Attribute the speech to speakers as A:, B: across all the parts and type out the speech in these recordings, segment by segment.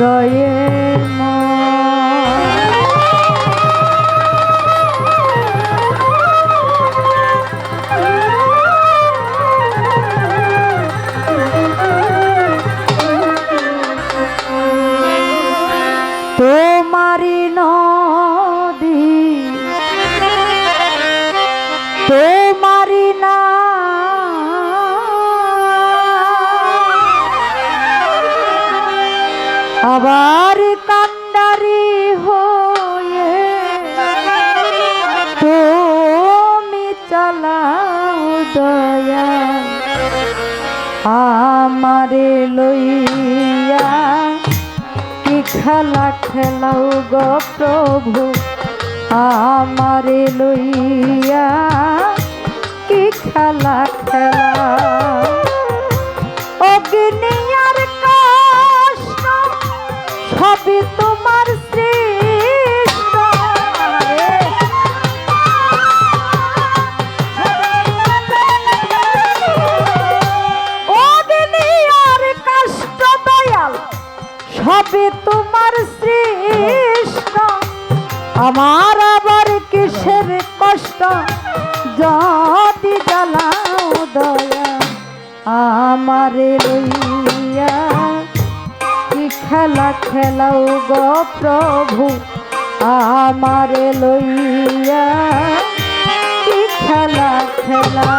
A: দয়ে তোমারি নয় আবার কান্ডারি হয়ে তুমি চালাও দয়া। আমারে লইয়া কি খেলা খেলাও গো প্রভু? আমারে লইয়া কি খেলা খেলা সবই তোমার সৃষ্ট। আমার আবার কিসের কষ্ট? যদি জ্বালাও দয়া, আমার লইয়া কি খেলা খেলাও গো প্রভু? আমারে লইয়া কি খেলা খেলা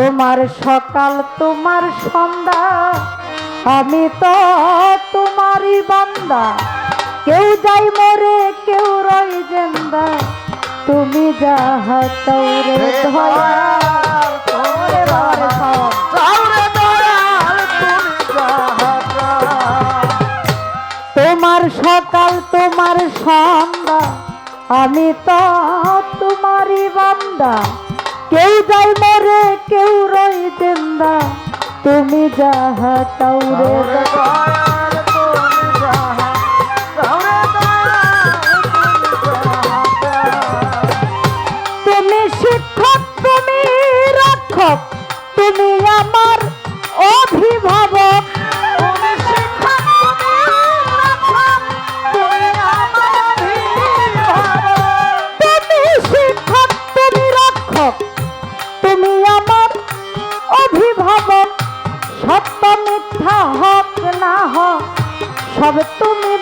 A: তোমার সকাল তোমার সন্ধ্যা। আমি তো তোমারই বান্দা। কেউ যাই মরে কেউ রই জেন্দা। তুমি যাহা তৌরে ধরা। তোমার সকাল তোমার সন্ধ্যা। আমি তো তোমারই বান্দা। কেউ যাই মরে কেউ রই দেন্দা তুমি যাহা
B: তাও রে তুমি
A: শিক্ষক তুমি রক্ষক তুমি আমার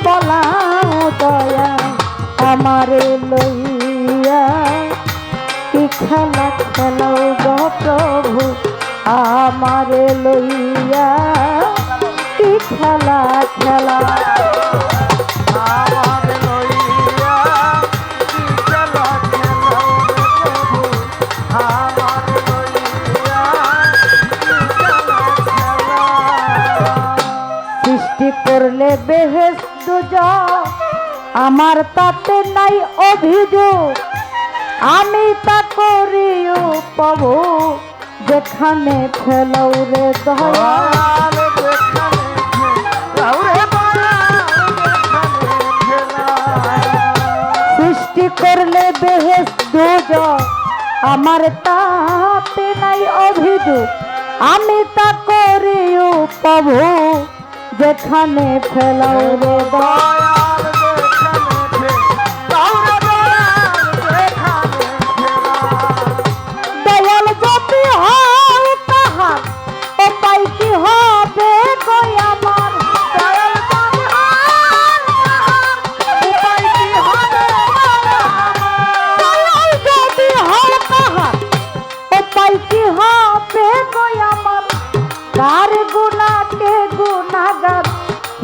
A: বলাও দয়া আমারে লইয়া। কি খেলা খেলাও গো প্রভু আমারে লইয়া। কি খেলা খেলা
B: আমার
A: তাতে নাই অভিযোগ। আমি তা করিও পাব। যেখানে ফেলাও রে
B: দয়াল
A: সৃষ্টি করলে বেহেস দুজ আমার তাতে নাই অভিযোগ। আমি তা করিও পাব। যেখানে ফেলাও রে দয়া
B: দয়াল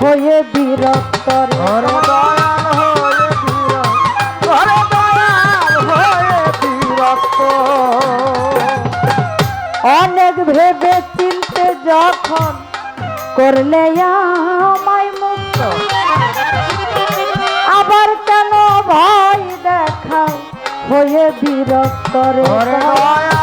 A: হয়ে বিরক্ত অনেক ভেবে চিনতে যখন করলে আমায় মুক্ত। আবার কেন ভয় দেখাও হয়ে বিরক্ত রে